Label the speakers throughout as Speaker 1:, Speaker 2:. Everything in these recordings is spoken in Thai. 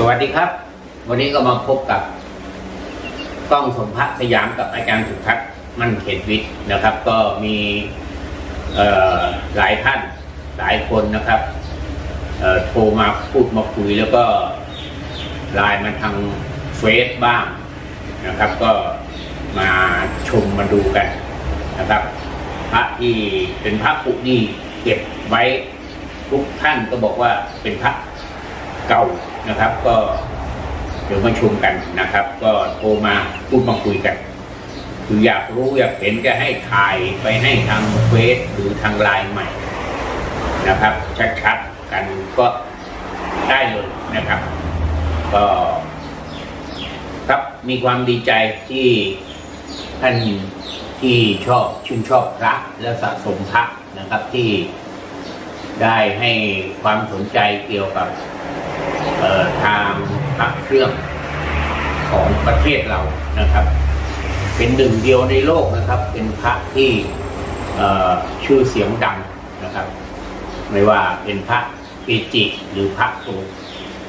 Speaker 1: สวัสดีครับ วันนี้ก็มาพบกับกล้องสมพัฒน์สยามกับอาจารย์สุทัศน์มั่นเขตวิทย์นะครับ ก็มีหลายท่านหลายคนนะครับโทรมาพูดมาคุยแล้วก็ไลน์มาทางเฟซบ้างนะครับ ก็มาชมมาดูกันนะครับ พระที่เป็นพระปุนี่เก็บไว้ทุกท่านก็บอกว่าเป็นพระเก่า นะครับ ก็เดี๋ยวมาชมกันนะครับ ก็โทรมาพูดมาคุยกัน คืออยากรู้อยากเห็นก็ให้ถ่ายไปให้ทางเฟซหรือทางไลน์ใหม่นะครับ ชัดๆกันก็ได้เลยนะครับ ก็ครับมีความดีใจที่ท่านที่ชอบชื่นชอบพระและสะสมพระนะครับที่ได้ให้ความสนใจเกี่ยวกับ ทางพระเครื่องของประเทศเรานะครับ เป็นหนึ่งเดียวในโลกนะครับ เป็นพระที่ชื่อเสียงดังนะครับ ไม่ว่าเป็นพระเกจิหรือพระสงฆ์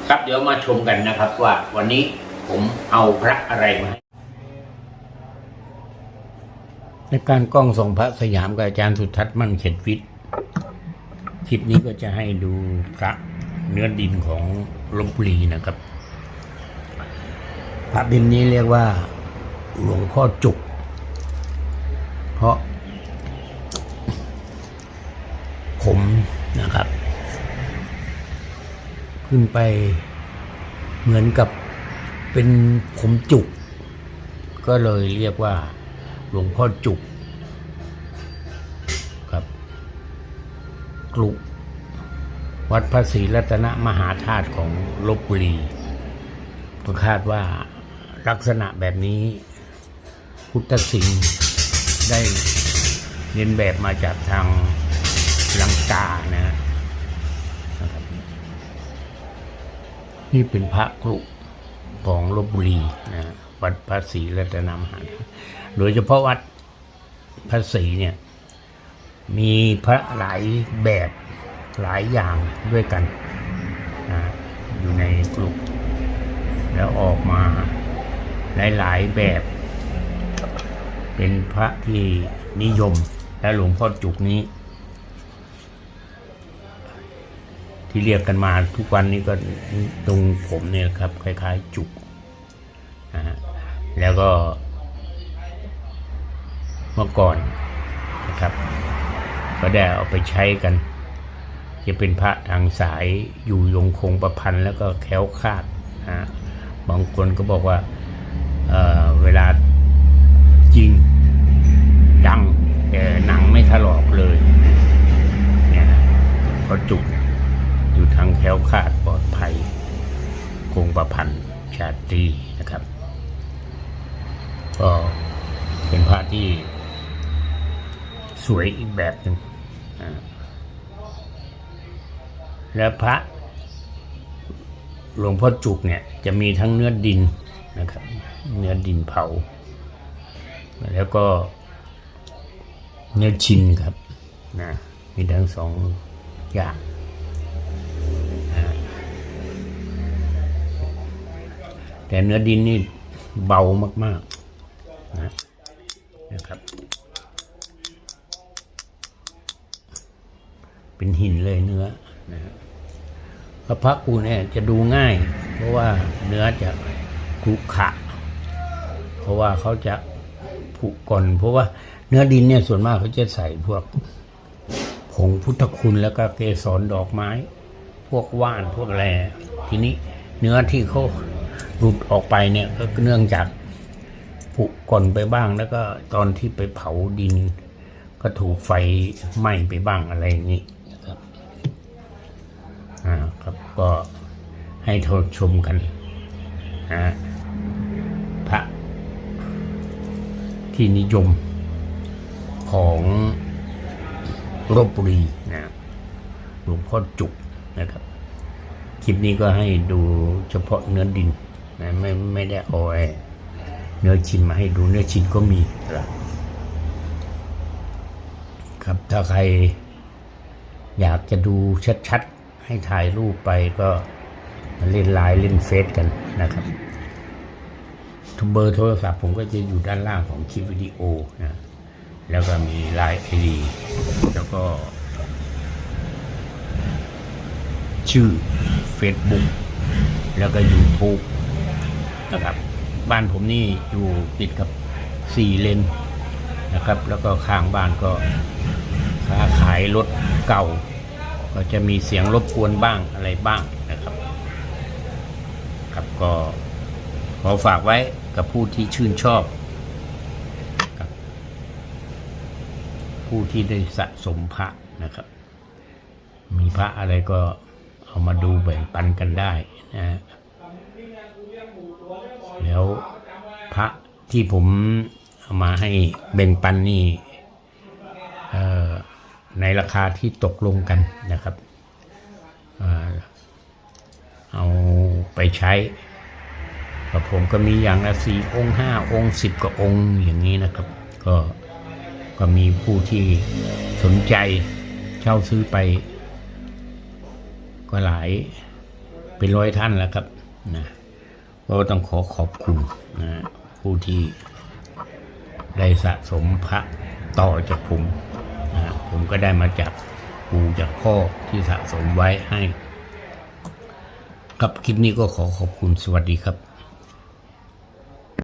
Speaker 1: ครับเดี๋ยวมาชมกันนะครับว่าวันนี้ผมเอาพระอะไรมาให้ในการกล้องส่งพระสยามกับอาจารย์สุทัศน์มั่นเขตวิทย์คลิปนี้ก็จะให้ดูพระ เนื้อดินของลบบุรีนะครับ พระบิมนี้เรียกว่าหลวงพ่อจุก เพราะผมนะครับ ขึ้นไปเหมือนกับเป็นผมจุก ก็เลยเรียกว่าหลวงพ่อจุกครับกลุ วัดพระศรีรัตนมหาธาตุของลบบุรีก็คาดว่าลักษณะแบบนี้พุทธสิงห์ได้เรียนแบบมาจากทางลังกานะนะครับนี่เป็นพระกลุของลบบุรีนะวัดพระศรีรัตนมหาธาตุโดยเฉพาะวัดพระศรีเนี่ยมีพระหลายแบบ หลายอย่างด้วยกันนะอยู่ในกลุ่มแล้วออกมาหลาย ๆ แบบ เป็นพระที่นิยมและหลวงพ่อจุกนี้ ที่เรียกกันมาทุกวันนี้ก็ตรงผมเนี่ยครับ คล้าย ๆ จุกนะฮะแล้วก็ เมื่อก่อนนะครับ ก็ได้เอาไปใช้กัน จะเป็นพระทางสายอยู่ยงคงประพันธ์แล้วก็แค้วคาดนะบางคนก็บอกว่าเเวลาจริงดังแต่หนังไม่ถลอกเลยเนี่ยพระจุกอยู่ทางแค้วคาดปลอดภัย คงประพันธ์ชาตรีนะครับ ก็เป็นพระที่สวยอีกแบบหนึ่งอ่า แล้วพระหลวงพ่อจุกเนี่ยจะมีทั้งเนื้อดินนะครับ เนื้อดินเผา แล้วก็เนื้อชินครับนะมีทั้งสองอย่างนะแต่เนื้อดินนี่เบามากๆนะนะครับ เป็นหินเลยเนื้อนะฮะ พระพักกูเนี่ยจะดูง่าย เพราะว่าเนื้อจะขรุขระเพราะว่าเขาจะผุก่อน เพราะว่าเนื้อดินเนี่ยส่วนมากเขาจะใส่พวกผงพุทธคุณแล้วก็เกสรดอกไม้ พวกว่านพวกอะไรทีนี้เนื้อที่เขาหลุดออกไปเนี่ยก็เนื่องจากผุก่อนไปบ้างแล้วก็ตอนที่ไปเผาดิน ก็ถูกไฟไหม้ไปบ้างอะไรอย่างนี้ ก็ให้ทดชมกันนะพระที่นิยมของลบบุรีนะหลวงพ่อจุกนะครับ คลิปนี้ก็ให้ดูเฉพาะเนื้อดินนะไม่ไม่ได้เอาไอเนื้อชิ้นมาให้ดูเนื้อชิ้นก็มีครับครับถ้าใครอยากจะดูชัดๆ ให้ถ่ายรูปไปก็มาเล่นไลน์เล่นเฟซกันนะครับทุกเบอร์โทรศัพท์ผมก็จะอยู่ด้านล่างของคลิปวิดีโอนะแล้วก็มีไลน์ไอดีแล้วก็ ชื่อ Facebook แล้วก็ YouTube นะครับ บ้านผมนี่อยู่ติดกับสี่เลนนะครับ แล้วก็ข้างบ้านก็ค้าขายรถเก่า ก็จะมีเสียงรบกวนบ้างอะไรบ้างนะครับ ครับก็ขอฝากไว้กับผู้ที่ชื่นชอบกับผู้ที่ได้สะสมพระนะครับ มีพระอะไรก็เอามาดูแบ่งปันกันได้นะฮะแล้วพระที่ผมเอามาให้แบ่งปันนี่ เอ่อ ในราคาที่ตกลงกันนะครับ เอาไปใช้กับผมก็มีอย่างละสี่องค์ห้าองค์สิบกว่าองค์อย่างนี้นะครับ ก็ก็มีผู้ที่สนใจเช่าซื้อไป ก็หลายเป็นร้อยท่านแล้วครับนะก็ต้องขอขอบคุณนะผู้ที่ได้สะสมพระต่อจากผม นะผมก็ได้มาจากปู่จากพ่อที่สะสมไว้ให้ครับคลิปนี้ก็ขอขอบคุณสวัสดีครับ